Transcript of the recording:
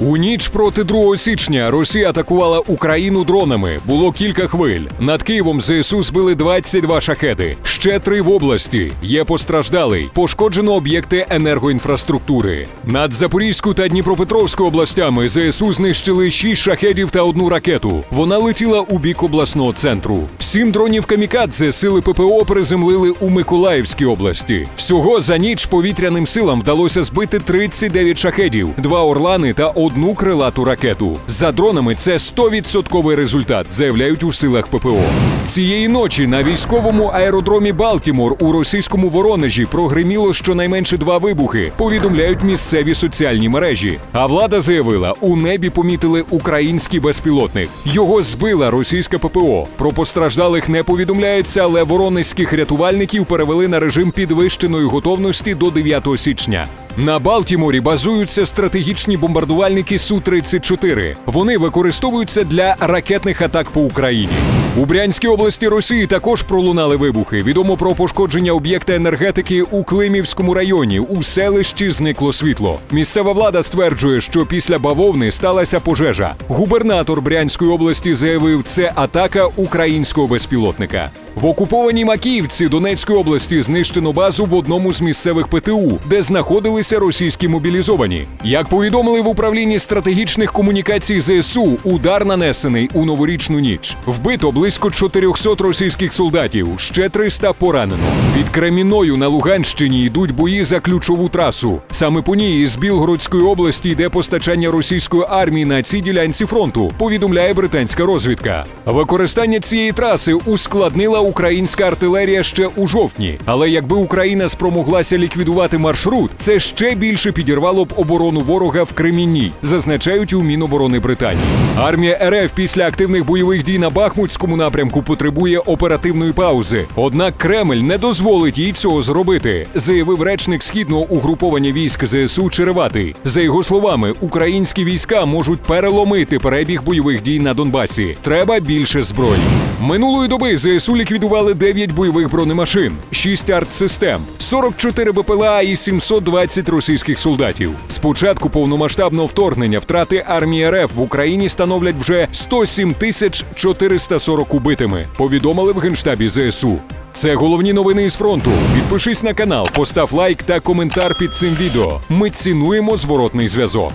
У ніч проти 2 січня Росія атакувала Україну дронами. Було кілька хвиль. Над Києвом ЗСУ збили 22 шахеди. Ще три в області. Є постраждалий. Пошкоджено об'єкти енергоінфраструктури. Над Запорізькою та Дніпропетровською областями ЗСУ знищили 6 шахедів та одну ракету. Вона летіла у бік обласного центру. Сім дронів камікадзе сили ППО приземлили у Миколаївській області. Всього за ніч повітряним силам вдалося збити 39 шахедів, два орлани та одну крилату ракету. За дронами це 100% результат, заявляють у силах ППО. Цієї ночі на військовому аеродромі Балтімор у російському Воронежі прогриміло щонайменше два вибухи. Повідомляють місцеві соціальні мережі. А влада заявила, у небі помітили український безпілотник. Його збила російська ППО. Про постраждалих не повідомляється, але воронезьких рятувальників перевели на режим підвищеної готовності до 9 січня. На Балтіморі базуються стратегічні бомбардувальники Су-34. Вони використовуються для ракетних атак по Україні. У Брянській області Росії також пролунали вибухи. Відомо про пошкодження об'єкта енергетики у Климівському районі. У селищі зникло світло. Місцева влада стверджує, що після бавовни сталася пожежа. Губернатор Брянської області заявив, це атака українського безпілотника. В окупованій Макіївці Донецької області знищено базу в одному з місцевих ПТУ, де знаходилися російські мобілізовані. Як повідомили в управлінні стратегічних комунікацій ЗСУ, удар нанесений у новорічну ніч. Вбито близько 400 російських солдатів, ще 300 поранено. Під Креміною на Луганщині йдуть бої за ключову трасу. Саме по ній із Білгородської області йде постачання російської армії на цій ділянці фронту. Повідомляє британська розвідка. Використання цієї траси ускладнила українська артилерія ще у жовтні. Але якби Україна спромоглася ліквідувати маршрут, це ще більше підірвало б оборону ворога в Кремінні, зазначають у Міноборони Британії. Армія РФ після активних бойових дій на Бахмутському напрямку потребує оперативної паузи. Однак Кремль не дозволить їй цього зробити, заявив речник східного угруповання військ ЗСУ Череватий. За його словами, українські війська можуть переломити перебіг бойових дій на Донбасі. Треба більше зброї. Минулої доби ЗСУ ліквідували 9 бойових бронемашин, 6 артсистем, 44 БПЛА і 720 російських солдатів. З початку повномасштабного вторгнення втрати армії РФ в Україні становлять вже 107 тисяч 440 убитими. Повідомили в генштабі ЗСУ. Це головні новини із фронту. Підпишись на канал, постав лайк та коментар під цим відео. Ми цінуємо зворотний зв'язок.